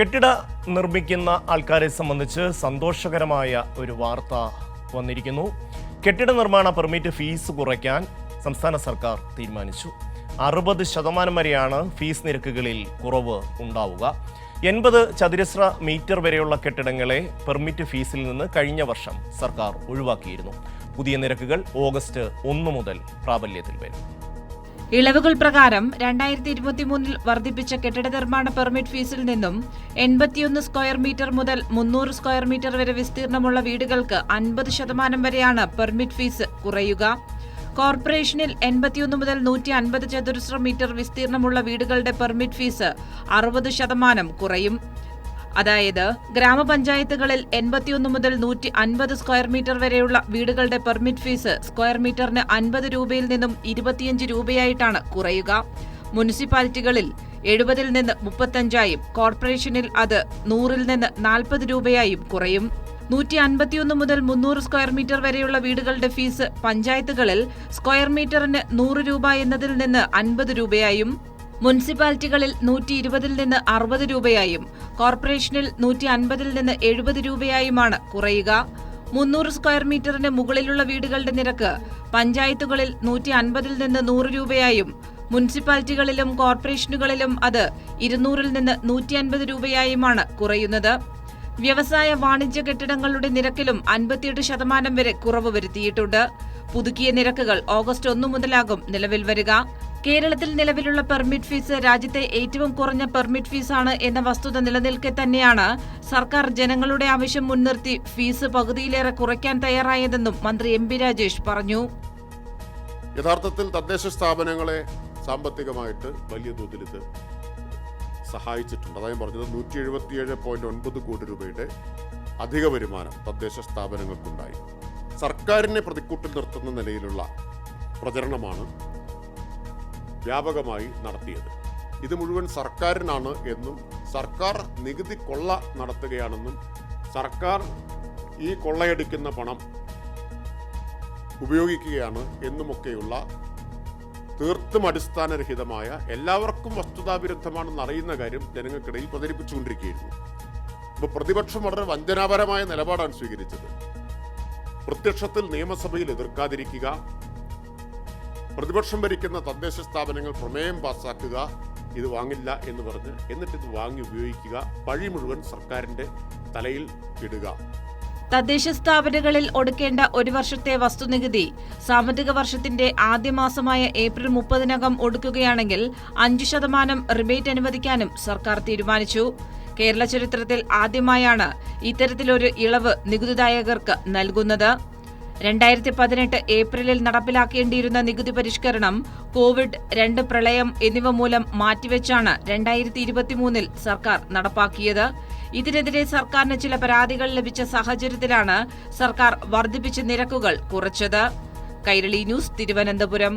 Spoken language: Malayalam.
കെട്ടിട നിർമ്മിക്കുന്ന ആൾക്കാരെ സംബന്ധിച്ച് സന്തോഷകരമായ ഒരു വാർത്ത വന്നിരിക്കുന്നു. കെട്ടിട നിർമ്മാണ പെർമിറ്റ് ഫീസ് കുറയ്ക്കാൻ സംസ്ഥാന സർക്കാർ തീരുമാനിച്ചു. അറുപത് ശതമാനം വരെയാണ് ഫീസ് നിരക്കുകളിൽ കുറവ് ഉണ്ടാവുക. എൺപത് ചതുരശ്ര മീറ്റർ വരെയുള്ള കെട്ടിടങ്ങളെ പെർമിറ്റ് ഫീസിൽ നിന്ന് കഴിഞ്ഞ വർഷം സർക്കാർ ഒഴിവാക്കിയിരുന്നു. പുതിയ നിരക്കുകൾ ഓഗസ്റ്റ് ഒന്ന് മുതൽ പ്രാബല്യത്തിൽ വരും. ഇളവുകൾ പ്രകാരം രണ്ടായിരത്തി ഇരുപത്തിമൂന്നിൽ വർദ്ധിപ്പിച്ച കെട്ടിട നിർമ്മാണ പെർമിറ്റ് ഫീസിൽ നിന്നും എൺപത്തിയൊന്ന് സ്ക്വയർ മീറ്റർ മുതൽ മുന്നൂറ് സ്ക്വയർ മീറ്റർ വരെ വിസ്തീർണമുള്ള വീടുകൾക്ക് അൻപത് ശതമാനം വരെയാണ് പെർമിറ്റ് ഫീസ് കുറയുക. കോർപ്പറേഷനിൽ എൺപത്തിയൊന്ന് മുതൽ നൂറ്റി അൻപത് ചതുരശ്ര മീറ്റർ വിസ്തീർണമുള്ള വീടുകളുടെ പെർമിറ്റ് ഫീസ് അറുപത് ശതമാനം കുറയും. അതായത് ഗ്രാമപഞ്ചായത്തുകളിൽ എൺപത്തിയൊന്ന് മുതൽ നൂറ്റി അൻപത് സ്ക്വയർ മീറ്റർ വരെയുള്ള വീടുകളുടെ പെർമിറ്റ് ഫീസ് സ്ക്വയർ മീറ്ററിന് അൻപത് രൂപയിൽ നിന്നും ഇരുപത്തിയഞ്ച് രൂപയായിട്ടാണ് കുറയുക. മുനിസിപ്പാലിറ്റികളിൽ എഴുപതിൽ നിന്ന് മുപ്പത്തഞ്ചായും കോർപ്പറേഷനിൽ അത് നൂറിൽ നിന്ന് നാൽപ്പത് രൂപയായും കുറയും. നൂറ്റി അൻപത്തിയൊന്ന് മുതൽ മുന്നൂറ് സ്ക്വയർ മീറ്റർ വരെയുള്ള വീടുകളുടെ ഫീസ് പഞ്ചായത്തുകളിൽ സ്ക്വയർ മീറ്ററിന് നൂറ് രൂപ എന്നതിൽ നിന്ന് അൻപത് രൂപയായും മുനിസിപ്പാലിറ്റികളിൽ നൂറ്റി ഇരുപതിൽ നിന്ന് അറുപത് രൂപയായും കോർപ്പറേഷനിൽ നൂറ്റി അൻപതിൽ നിന്ന് എഴുപത് രൂപയായുമാണ് കുറയുക. മുന്നൂറ് സ്ക്വയർ മീറ്ററിന് മുകളിലുള്ള വീടുകളുടെ നിരക്ക് പഞ്ചായത്തുകളിൽ നൂറ്റി അൻപതിൽ നിന്ന് നൂറ് രൂപയായും മുനിസിപ്പാലിറ്റികളിലും കോർപ്പറേഷനുകളിലും അത് ഇരുന്നൂറിൽ നിന്ന് നൂറ്റി അൻപത് രൂപയായുമാണ് കുറയുന്നത്. വ്യവസായ വാണിജ്യ കെട്ടിടങ്ങളുടെ നിരക്കിലും അൻപത്തിയെട്ട് ശതമാനം വരെ കുറവ് വരുത്തിയിട്ടുണ്ട്. പുതുക്കിയ നിരക്കുകൾ ഓഗസ്റ്റ് ഒന്നു മുതലാകും നിലവിൽ വരിക. കേരളത്തിൽ നിലവിലുള്ള പെർമിറ്റ് ഫീസ് രാജ്യത്തെ ഏറ്റവും കുറഞ്ഞ പെർമിറ്റ് ഫീസാണ് എന്ന വസ്തുത നിലനിൽക്കെ തന്നെയാണ് സർക്കാർ ജനങ്ങളുടെ ആവശ്യം മുൻനിർത്തി ഫീസ് പകുതിയിലേറെ കുറയ്ക്കാൻ തയ്യാറായതെന്നും മന്ത്രി എം രാജേഷ് പറഞ്ഞു. യഥാർത്ഥത്തിൽ തദ്ദേശ സ്ഥാപനങ്ങളെ സാമ്പത്തികമായിട്ട് വലിയ തോതിൽ ഇത് സഹായിച്ചിട്ടുണ്ട് അതായത് പറഞ്ഞത് നൂറ്റി എഴുപത്തിയേഴ് പോയിന്റ് ഒൻപത് കോടി രൂപയുടെ അധിക വരുമാനം തദ്ദേശ സ്ഥാപനങ്ങൾക്കുണ്ടായി. സർക്കാരിനെ പ്രതിക്കൂട്ടിൽ നിർത്തുന്ന നിലയിലുള്ള പ്രചരണമാണ് വ്യാപകമായി നടത്തിയത്. ഇത് മുഴുവൻ സർക്കാരിനാണ് എന്നും സർക്കാർ നികുതി കൊള്ള നടത്തുകയാണെന്നും സർക്കാർ ഈ കൊള്ളയടിക്കുന്ന പണം ഉപയോഗിക്കുകയാണ് എന്നുമൊക്കെയുള്ള തീർത്തും അടിസ്ഥാനരഹിതമായ എല്ലാവർക്കും വസ്തുതാവിരുദ്ധമാണെന്ന് അറിയുന്ന കാര്യം ജനങ്ങൾക്കിടയിൽ പ്രചരിപ്പിച്ചുകൊണ്ടിരിക്കുകയായിരുന്നു. അപ്പോൾ പ്രതിപക്ഷം വളരെ വഞ്ചനാപരമായ നിലപാടാണ് സ്വീകരിച്ചത്. പ്രത്യക്ഷത്തിൽ നിയമസഭയിൽ എതിർക്കാതിരിക്കുക പ്രതിപക്ഷം ഭരിക്കുന്ന തദ്ദേശ സ്ഥാപനങ്ങൾ പ്രമേയം പാസ്സാക്കുക ഇത് വാങ്ങില്ല എന്ന് പറഞ്ഞ് എന്നിട്ട് ഇത് വാങ്ങി ഉപയോഗിക്കുക പഴി മുഴുവൻ സർക്കാരിന്റെ തലയിൽ ഇടുക. തദ്ദേശ സ്ഥാപനങ്ങളിൽ ഒടുക്കേണ്ട ഒരു വർഷത്തെ വസ്തുനികുതി സാമ്പത്തിക വർഷത്തിന്റെ ആദ്യ മാസമായ ഏപ്രിൽ മുപ്പതിനകം ഒടുക്കുകയാണെങ്കിൽ അഞ്ചു ശതമാനം റിബേറ്റ് അനുവദിക്കാനും സർക്കാർ തീരുമാനിച്ചു. കേരള ചരിത്രത്തിൽ ആദ്യമായാണ് ഇത്തരത്തിലൊരു ഇളവ് നികുതിദായകർക്ക് നൽകുന്നത്. രണ്ടായിരത്തി പതിനെട്ട് ഏപ്രിലിൽ നടപ്പിലാക്കേണ്ടിയിരുന്ന നികുതി പരിഷ്കരണം കോവിഡ് രണ്ട് പ്രളയം എന്നിവ മൂലം മാറ്റിവെച്ചാണ് രണ്ടായിരത്തി ഇരുപത്തിമൂന്നിൽ സർക്കാർ നടപ്പാക്കിയത്. ഇതിനെതിരെ സർക്കാരിന് ചില പരാതികൾ ലഭിച്ച സാഹചര്യത്തിലാണ് സർക്കാർ വർദ്ധിപ്പിച്ച നിരക്കുകൾ കുറച്ചത്. കൈരളി ന്യൂസ് തിരുവനന്തപുരം.